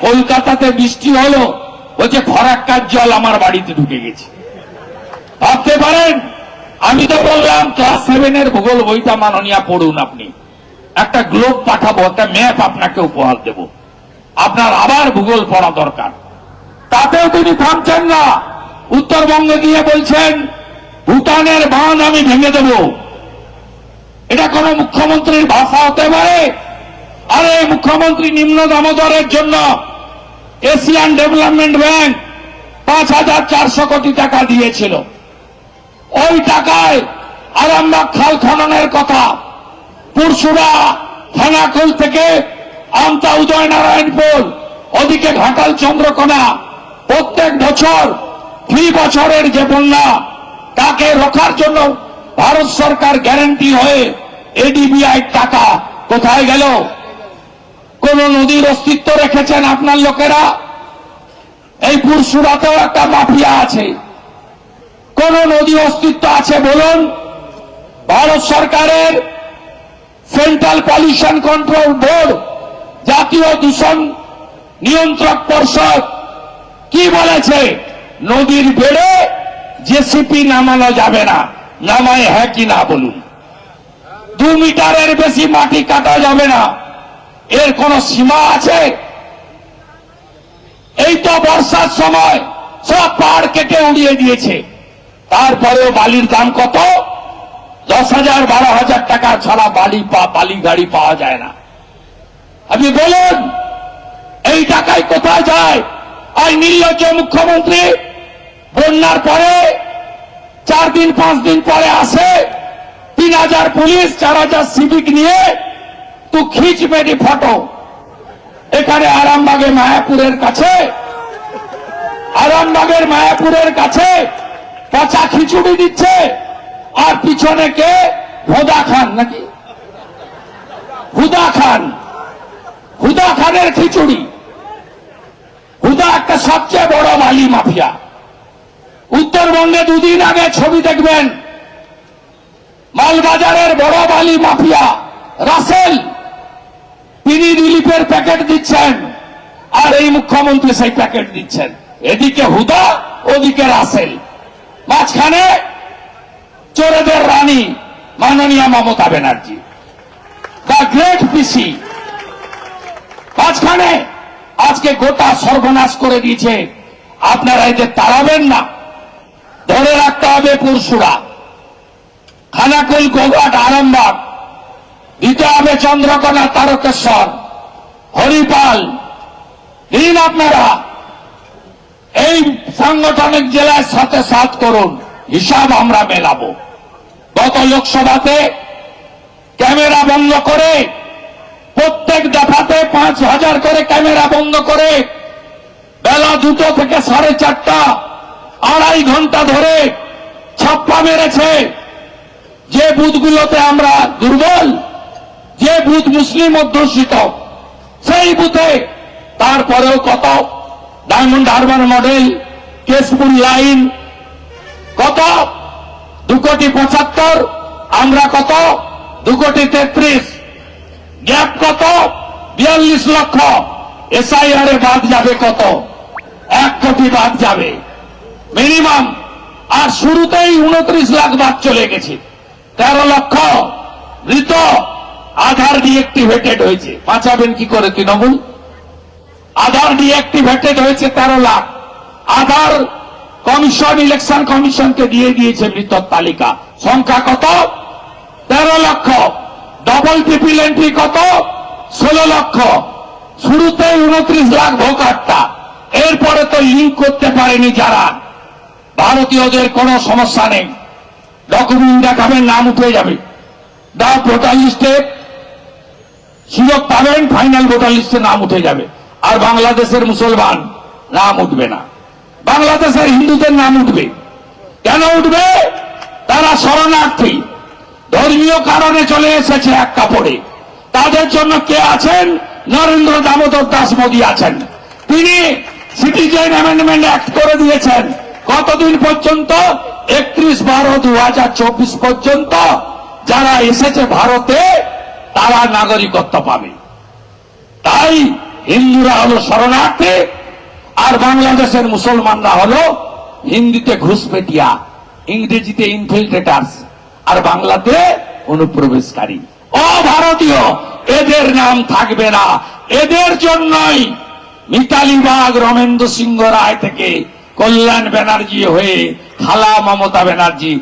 কলকাতাতে বৃষ্টি হলো বলছে ফরাক্কার জল আমার বাড়িতে ঢুকে গেছে। ভাবতে পারেন? আমি তো বললাম ক্লাস সেভেনের ভূগোল বইটা মাননীয়া পড়ুন আপনি। একটা গ্লোব পাঠাবো, একটা ম্যাপ আপনাকে উপহার দেব। আপনার আবার ভূগোল পড়া দরকার। তাতেও তিনি থামছেন না। উত্তরবঙ্গে গিয়ে বলছেন, ভুটানের বাঁধ আমি ভেঙে দেব। এটা কোন মুখ্যমন্ত্রীর ভাষা হতে পারে? আরে, মুখ্যমন্ত্রী নিম্ন দামোদরের জন্য এশিয়ান ডেভেলপমেন্ট ব্যাংক পাঁচ হাজার চারশো কোটি টাকা দিয়েছিল। ওই টাকায় আরামবাগ খাল খননের কথা, পুরসুরা থানাকুল থেকে আমতা উদয়নারায়ণপুর ওদিকে ঘাটাল চন্দ্রকোনা, প্রত্যেক বছর ফি বছরের যে বন্যা, তাকে রক্ষার জন্য ভারত সরকার গ্যারান্টি হয়ে এডিবিআই টাকা কোথায় গেল? কোন নদীর অস্তিত্ব রেখেছেন আপনার লোকেরা? এই পুরসুরাতেও একটা মাফিয়া আছে। কোন নদী অস্তিত্ব আছে বলুন? ভারত সরকারের সেন্ট্রাল পলিউশন কন্ট্রোল বোর্ড জাতীয় দূষণ নিয়ন্ত্রক পর্ষদ, কি বলেছে? নদীর বেড়ে জেসিপি নামানো যাবে না। নামায় হ্যাঁ কি না বলুন? দু মিটারের বেশি মাটি কাটা যাবে না। এর কোন সীমা আছে? এই তো বর্ষার সময় সব পাহাড় কেটে উড়িয়ে দিয়েছে। তারপরেও বালির দাম কত? দশ হাজার, বারো হাজার টাকা ছাড়া বালি বালি গাড়ি পাওয়া যায় না। আপনি বলুন, এই টাকায় কোথায় যায়? আর নির্লজ্জ মুখ্যমন্ত্রী বন্যার পরে, চার দিন, পাঁচ দিন পরে আসে, তিন হাজার পুলিশ, চার হাজার সিভিক নিয়ে তু খিচ মেরি ফটো এখানে আরামবাগে মায়াপুরের কাছে আরামবাগের মায়াপুরের কাছে পচা খিচুড়ি দিচ্ছে আর পিছনে কে হুদা খান নাকি হুদা খান হুদা খানের খিচুড়ি হুদা একটা সবচেয়ে বড় বালি মাফিয়া। উত্তরবঙ্গে দুদিন আগে ছবি দেখবেন, মালবাজারের বড় বালি মাফিয়া, রাসেল। তিনি রিলিফের প্যাকেট দিচ্ছেন। আর এই মুখ্যমন্ত্রী সেই প্যাকেট দিচ্ছেন। এদিকে হুদা, ওদিকে রাসেল। মাঝখানে চোরেদের রানী মাননীয় মমতা ব্যানার্জি। দ্য গ্রেট পিসি। মাঝখানে আজকে গোটা সর্বনাশ করে দিয়েছে। আপনারা এদের তাড়াবেন না। ধরে রাখতে হবে পুরসুরা। খানাকুল গোঘাট আরামবাগ। দিতে হবে চন্দ্রকোনা তারকেশ্বর। হরিপাল, দিন আপনারা এই সাংগঠনিক জেলার সাথে সাথ করুন, হিসাব আমরা মেলাবো। গত লোকসভাতে ক্যামেরা বন্ধ করে, প্রত্যেক দফাতে পাঁচ হাজার করে ক্যামেরা বন্ধ করে, বেলা দুটো থেকে সাড়ে চারটা, আড়াই ঘণ্টা ধরে ছাপ্পা মেরেছে। যে বুথগুলোতে আমরা দুর্বল যে বুথ মুসলিম অধ্যুষিত, সেই বুথে তারপরেও কত? ডায়মন্ড হারবার মডেল, কেশপুর লাইন, কত? দু কোটি পঁচাত্তর, আমরা কত? দু কোটি তেত্রিশ। গ্যাপ কত? বিয়াল্লিশ লক্ষ। এসআইআর এ বাদ যাবে কত? এক কোটি বাদ যাবে। মিনিমাম। আর শুরুতেই উনত্রিশ লাখ বাদ চলে গেছে। তেরো লক্ষ। মৃত। আধার ডিএক্টিভেটেড হয়েছে। বাঁচাবেন কি করে তৃণমূল? আধার ডিএক্টিভেটেড হয়েছে তেরো লাখ। আধার কমিশন ইলেকশন কমিশনকে দিয়ে দিয়েছে মৃতর তালিকা। সংখ্যা কত? তেরো লক্ষ। ডবল পিপিল এন্ট্রি কত? ষোলো লক্ষ। শুরুতে উনত্রিশ লাখ ভোটারটা। এরপরে তো লিঙ্ক করতে পারেনি যারা। ভারতীয়দের কোনো সমস্যা নেই। ডকুমেন্ট দেখাবেন, নাম উঠে যাবে। দা ভোটার লিস্টে সুযোগ পাবেন ফাইনাল ভোটার লিস্টে নাম উঠে যাবে। আর বাংলাদেশের মুসলমান নাম উঠবে না। বাংলাদেশের হিন্দুদের নাম উঠবে। কেন উঠবে? তারা শরণার্থী। ধর্মীয় কারণে চলে এসেছে এক কাপড়ে। তাদের জন্য কে আছেন? নরেন্দ্র দামোদর দাস মোদী আছেন। তিনি সিটিজেন অ্যামেন্ডমেন্ট অ্যাক্ট করে দিয়েছেন। কতদিন পর্যন্ত? একত্রিশ বারো দু পর্যন্ত। যারা এসেছে ভারতে তারা নাগরিকত্ব পাবে। তাই হিন্দুরা হলো শরণার্থী, আর বাংলাদেশের মুসলমানরা হলো হিন্দিতে ঘুষপেটিয়া, ইংরেজিতে ইনফিল্ট্রেটার্স আর বাংলাতে অনুপ্রবেশকারী। অভারতীয়, এদের নাম থাকবে না। এদের জন্যই মিতালি বাগ রমেন্দ্র সিংহ রায় থেকে কল্যাণ ব্যানার্জি হয়ে খালা মমতা ব্যানার্জি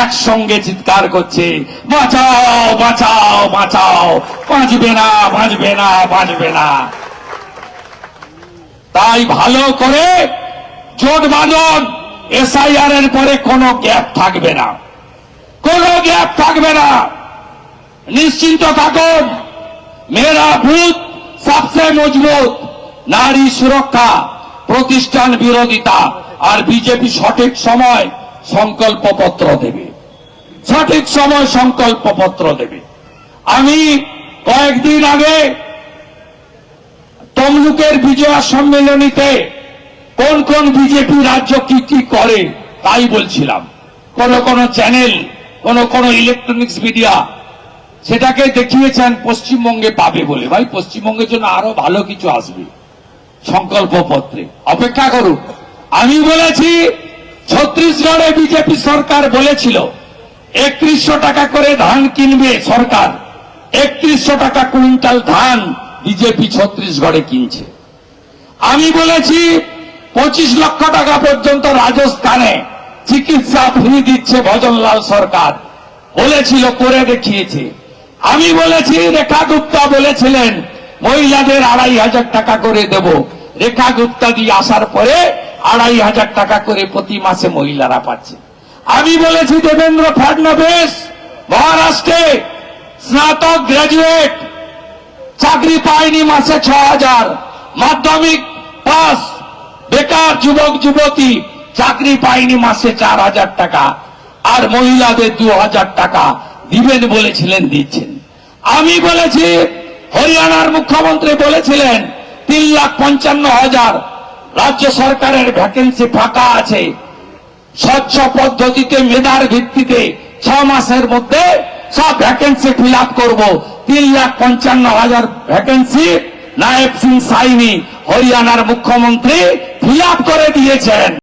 একসঙ্গে চিৎকার করছে, বাঁচাও বাঁচাও বাঁচাও, বাঁচবে না বাঁচবে না বাঁচবে না। তাই ভালো করে জোট বাঁধন এসআইআর এর পরে কোনো গ্যাপ থাকবে না। কোনো গ্যাপ থাকবে না। নিশ্চিন্ত থাকুন মেরা ভূত সবচেয়ে মজবুত, নারী সুরক্ষা। প্রতিষ্ঠান বিরোধিতা, আর বিজেপি সঠিক সময় সংকল্প পত্র দেবে। সঠিক সময় সংকল্প পত্র দেবে। আমি কয়েকদিন আগে তমলুকের বিজয়া সম্মেলনীতে কোন কোন বিজেপি রাজ্য কি কি করে তাই বলছিলাম। কোন কোন চ্যানেল, কোন কোন ইলেকট্রনিক্স মিডিয়া সেটাকে দেখিয়েছেন পশ্চিমবঙ্গে পাবে বলে। ভাই, পশ্চিমবঙ্গের জন্য আরও ভালো কিছু আসবে। সংকল্প পত্রে অপেক্ষা করুন। আমি বলেছি, ছত্তিশগড়ে বিজেপি সরকার বলেছিল, একত্রিশশো টাকা করে ধান কিনবে সরকার, একত্রিশশো টাকা কুইন্টাল ধান বিজেপি ছত্তিশগড়ে কিনছে। আমি বলেছি, পঁচিশ লক্ষ টাকা পর্যন্ত রাজস্থানে চিকিৎসা ফ্রি দিচ্ছে ভজনলাল সরকার, বলেছিল, করে দেখিয়েছে। আমি বলেছি, রেখা গুপ্তা বলেছিলেন মহিলাদের আড়াই হাজার টাকা করে দেব। রেখা গুপ্তা দিয়ে আসার পরে আড়াই হাজার টাকা করে প্রতি মাসে মহিলারা পাচ্ছে। আমি বলেছি, দেবেন্দ্র ফডনবিস, মহারাষ্ট্রে স্নাতক গ্রাজুয়েট চাকরি পায়নি মাসে ছ হাজার। মাধ্যমিক পাস, বেকার যুবক, যুবতী, চাকরি পায়নি মাসে চার হাজার টাকা। আর মহিলাদের দু হাজার টাকা দিবেন বলেছিলেন, দিচ্ছেন। আমি বলেছি হরিয়ানার মুখ্যমন্ত্রী বলেছিলেন, তিন লাখ পঞ্চান্ন হাজার রাজ্য সরকারের ভ্যাকেন্সি ফাঁকা আছে। স্বচ্ছ পদ্ধতিতে মেধার ভিত্তিতে ছ মাসের মধ্যে সব ভ্যাকেন্সি ফিল আপ করব। তিন লাখ পঞ্চান্ন হাজার ভ্যাকেন্সি নায়েব সিং সাইনি হরিয়ানার মুখ্যমন্ত্রী ফিল করে দিয়েছেন।